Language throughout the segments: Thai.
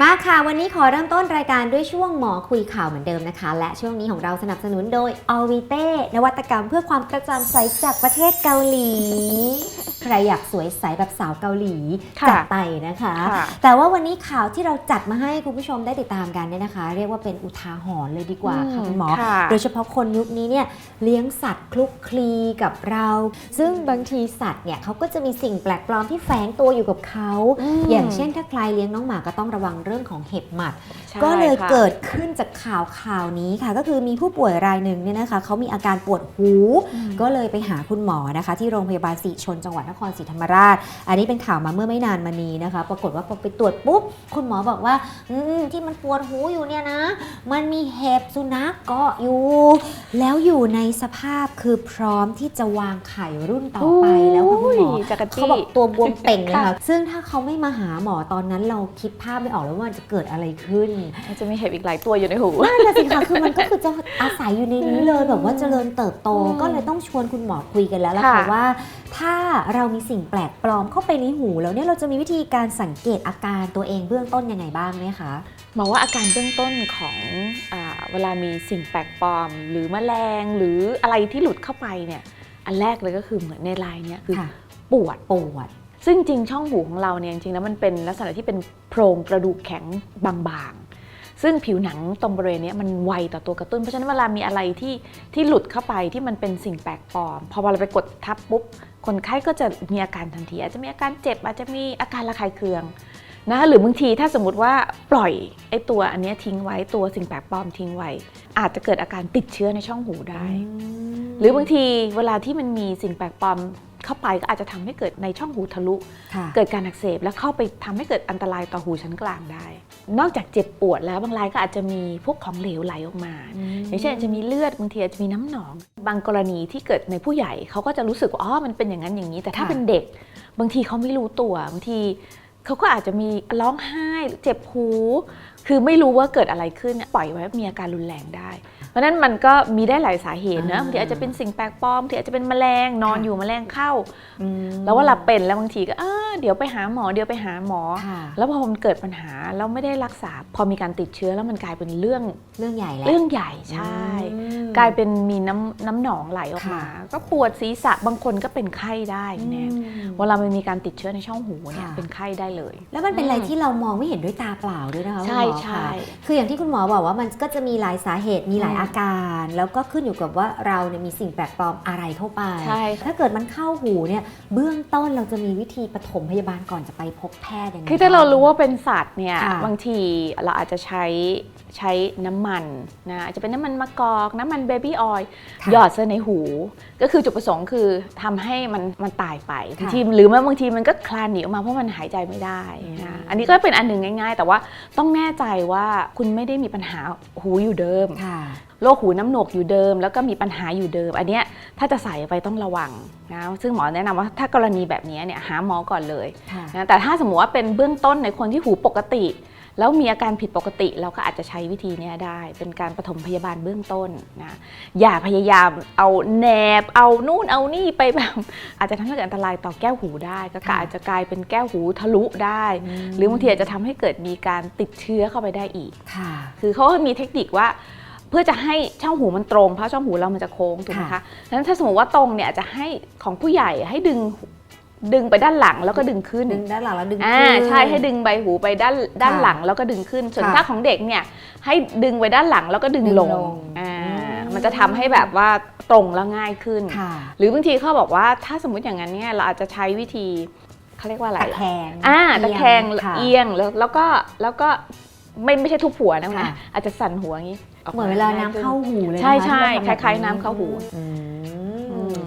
มาค่ะ วันนี้ขอเริ่มต้นรายการด้วยช่วงหมอคุยข่าวเหมือนเดิมนะคะ และช่วงนี้ของเราสนับสนุนโดยออวีเต้นวัตกรรมเพื่อความกระจ่างใสจากประเทศเกาหลี ใครอยากสวยใสแบบสาวเกาหลีค่ะจัดไปนะคะ ค่ะ แต่ว่าวันนี้ข่าวที่เราจัดมาให้คุณผู้ชมได้ติดตามกันเนี่ยนะคะ เรียกว่าเป็นอุทาหรณ์เลยดีกว่าค่ะคุณหมอ ค่ะ โดยเฉพาะคนยุคนี้เนี่ยเลี้ยงสัตว์คลุกคลีกับเรา ซึ่งบางทีสัตว์เนี่ยเขาก็จะมีสิ่งแปลกปลอมที่แฝงตัวอยู่กับเขาอย่างเช่นถ้าใครเลี้ยงน้องหมาก็ต้องระวังเรื่องของเห็บหมัด ใช่ก็เลยค่ะ เกิดขึ้นจากข่าวข่าวนี้ค่ะ ก็คือมีผู้ป่วยรายหนึ่งเนี่ยนะคะเขามีอาการปวดหู ก็เลยไปหาคุณหมอนะคะ ที่โรงพยาบาลศรีชนจังหวัดนครศรีธรรมราช อันนี้เป็นข่าวมาเมื่อไม่นานมานี้นะคะ ปรากฏว่าพอไปตรวจปุ๊บ คุณหมอบอกว่าอืมที่มันปวดหูอยู่เนี่ยนะ มันมีเห็บสุนัขเกาะอยู่ แล้วอยู่ในสภาพคือพร้อมที่จะวางไข่รุ่นต่อไปแล้วค่ะคุณหมอยจักรเขาจี้บอกตัวบวมเป่งเลยค่ะค่ะ ซึ่งถ้าเขาไม่มาหาหมอตอนนั้นเราคิดภาพไม่ออกแล้วว่ามันจะเกิดอะไรขึ้น มันจะมีเห็บอีกหลายตัวอยู่ในหู นั่นแหละสิคะคือมันก็คือจะอาศัยอยู่ในนี้เลยแบบว่าเจริญเติบโต อืมก็เลยต้องชวนคุณหมอคุยกันแล้วล่ะค่ะค่ะว่า ถ้าเรามีสิ่งแปลกปลอมเข้าไปในหูแล้วเนี่ยเราจะมีวิธีการสังเกตอาการตัวเองเบื้องต้นยังไงบ้างไหมคะบอกว่าอาการเบื้องต้นของอาเวลามีสิ่งแปลกปลอม หรือแมลงหรืออะไรที่หลุดเข้าไปเนี่ยอันแรกเลยก็คือเหมือนในลายเนี่ยคือค่ะปวดปวดซึ่งจริงช่องหูของเราเนี่ยจริงๆแล้วมันเป็นลักษณะที่เป็นโพรงกระดูกแข็งบางๆ ซึ่งผิวหนังตรงบริเวณเนี้ยมันไวต่อตัวกระตุ้น เพราะฉะนั้นเวลามีอะไรที่ที่หลุดเข้าไปที่มันเป็นสิ่งแปลกปลอม พอเราไปกดทับปุ๊บ คนไข้ก็จะมีอาการทันที อาจจะมีอาการเจ็บ อาจจะมีอาการระคายเคืองนะหรือบางทีถ้าสมมติว่าปล่อยไอ้ตัวอันเนี้ยทิ้งไว้ตัวสิ่งแปลกปลอมทิ้งไว้ อาจจะเกิดอาการติดเชื้อในช่องหูได้ หรือบางทีเวลาที่มันมีสิ่งแปลกปลอม เข้าไปก็อาจจะทำให้เกิดในช่องหูทะลุค่ะเกิดการอักเสบและเข้าไปทำให้เกิดอันตรายต่อหูชั้นกลางได้ นอกจากเจ็บปวดแล้วบางรายก็อาจจะมีพวกของเหลวไหลออกมา อย่างเช่นอาจจะมีเลือดบางทีอาจจะมีน้ำหนอง บางกรณีที่เกิดในผู้ใหญ่เขาก็จะรู้สึกว่าอ๋อมันเป็นอย่างนั้นอย่างนี้ แต่ถ้าค่ะเป็นเด็ก บางทีเขาไม่รู้ตัวบางทีเขาก็อาจจะมีร้องไห้เจ็บหู คือไม่รู้ว่าเกิดอะไรขึ้นปล่อยไว้มีอาการรุนแรงได้ เพราะฉะนั้นมันก็มีได้หลายสาเหตุนะอ่าบางทีอาจจะเป็นสิ่งแปลกปลอมบางทีอาจจะเป็นแมลงนอนค่ะอยู่แมลงเข้าอืมแล้วเว่าเราเป็นแล้วบางทีก็เออ เดี๋ยวไปหาหมอเดี๋ยวไปหาหมอ ค่ะแล้วพอมันเกิดปัญหาแล้วไม่ได้รักษา พอมีการติดเชื้อแล้วมันกลายเป็นเรื่องเรื่องใหญ่แล้วเรื่องใหญ่ใช่ อืม กลายเป็นมีน้ำน้ำหนองไหลออกมา ค่ะ ก็ปวดศีรษะบางคนก็เป็นไข้ได้แน่อืมเวลามันมีการติดเชื้อในช่องหูเนี่ยค่ะ เป็นไข้ได้เลย แล้วมันเป็นอะไรอืมที่เรามองไม่เห็นด้วยตาเปล่าด้วยนะคะใช่คุณหมอใช่ค่ะคืออย่างที่คุณหมอบอกว่ามันก็จะมีหลายสาเหตุมีหลายอืมอาการ แล้วก็ขึ้นอยู่กับว่าเราเนี่ยมีสิ่งแปลกปลอมอะไรเข้าไป ใช่ค่ะ ถ้าเกิดมันเข้าหูเนี่ยเบื้องต้นเราจะมีวิธีปฐมพยาบาลก่อนจะไปพบแพทย์ยังไงคือถ้าเรารู้บ้งว่าเป็นสัตว์เนี่ยค่ะบางทีเราอาจจะใช้ใช้น้ำมันนะอาจจะเป็นน้ำมันมะกอกน้ำมันเบบี้ออยล์ค่ะหยอดใส่ในหู ก็คือจุดประสงค์คือทำให้มันมันตายไปค่ะบางทีหรือว่าบางทีมันก็คลานหนีออกมาเพราะมันหายใจไม่ได้อืนะมอันนี้ก็เป็นอันหนึ่งง่าย ๆ แต่ว่าต้องแน่ใจว่าคุณไม่ได้มีปัญหาหูอยู่เดิมค่ะ โรคหูน้ำหนวกอยู่เดิม แล้วก็มีปัญหาอยู่เดิม อันเนี้ยถ้าจะใส่ไปต้องระวังนะซึ่งหมอแนะนำว่าถ้ากรณีแบบนี้เนี่ยหาหมอก่อนเลยค่ะนะแต่ถ้าสมมติว่าเป็นเบื้องต้นในคนที่หูปกติ แล้วมีอาการผิดปกติเราก็อาจจะใช้วิธีเนี้ยได้ เป็นการปฐมพยาบาลเบื้องต้นนะอย่าพยายามเอาแนบ เอานู่นเอานี่ไปแบบ อาจจะทำให้เกิดอันตรายต่อแก้วหูได้ ก็ค่ะอาจจะกลายเป็นแก้วหูทะลุได้ หรือบางทีอาจจะทำให้เกิดมีการติดเชื้อเข้าไปได้อีก ค่ะ คือเขาก็มีเทคนิคว่าเพื่อจะให้ช่องหูมันตรง เพราะช่องหูเรามันจะโค้งถูกไหมคะค่ะดังนั้นถ้าสมมติว่าตรงเนี่ยอาจจะให้ของผู้ใหญ่ให้ดึงดึงไปด้านหลังแล้วก็ดึงขึ้นดึงด้านหลังแล้วดึงอ่าขึ้น ใช่ให้ดึงใบหูไปด้านด้านค่ะหลังแล้วก็ดึงขึ้น ส่วนค่ะ ถ้าของเด็กเนี่ยให้ดึงไปด้านหลังแล้วก็ดึงดึงลงลงอ่าอืมมันจะทำให้แบบว่าตรงแล้วง่ายขึ้น ค่ะหรือบางทีเขาบอกว่าถ้าสมมุติอย่างนั้นเนี่ยเราอาจจะใช้วิธีเขาเรียกว่าอะไร ตะแคงอ่าตะแคงค่ะ เอียงแล้วแล้วก็แล้วก็ไม่ไม่ใช่ทุบหัวนะค่ะนะอาจจะสั่นหัวอย่างนี้ก เหมือนเวลาน้ำเข้าหูเลยใช่นะคะใช่ที่ครทำแบบล้ายๆ น้ำเข้าหูอืมอืม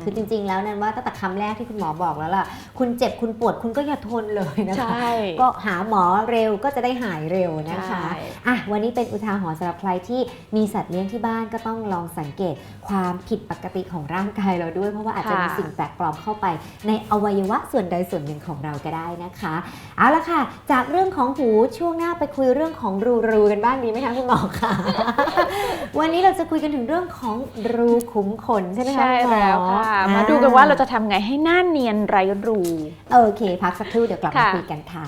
คือจริง ๆ แล้วนั่นว่าตั้งแต่คำแรกที่คุณหมอบอกแล้วล่ะ คุณเจ็บคุณปวดคุณก็อย่าทนเลยนะใชคะ่ก็หาหมอเร็วก็จะได้หายเร็วนะคะใช่อะวันนี้เป็นอุทาหรณ์สำหรับใครที่มีสัตว์เลี้ยงที่บ้านก็ต้องลองสังเกตความผิดปกติของร่างกายเราด้วย เพราะว่าอาจจะมีสิ่งแปลกปลอมเข้าไป ในอวัยวะส่วนใดส่วนหนึ่งของเราก็ได้นะคะเอาละค่ะ จากเรื่องของหูช่วงหน้าไปคุยเรื่องของรูรูๆกันบ้างดีไหมคะคุณหมอคะวันนี้เราจะคุยกันถึงเรื่องของรูขุมขนใช่ไหมคะใช่คุณหมอแล้วค่ะอ่มาดูกันว่าเราจะทำไงให้หน้าเนียนไร้รู โอเค พักสักครู่เดี๋ยวกลับมาค่ะ คุยกันค่ะ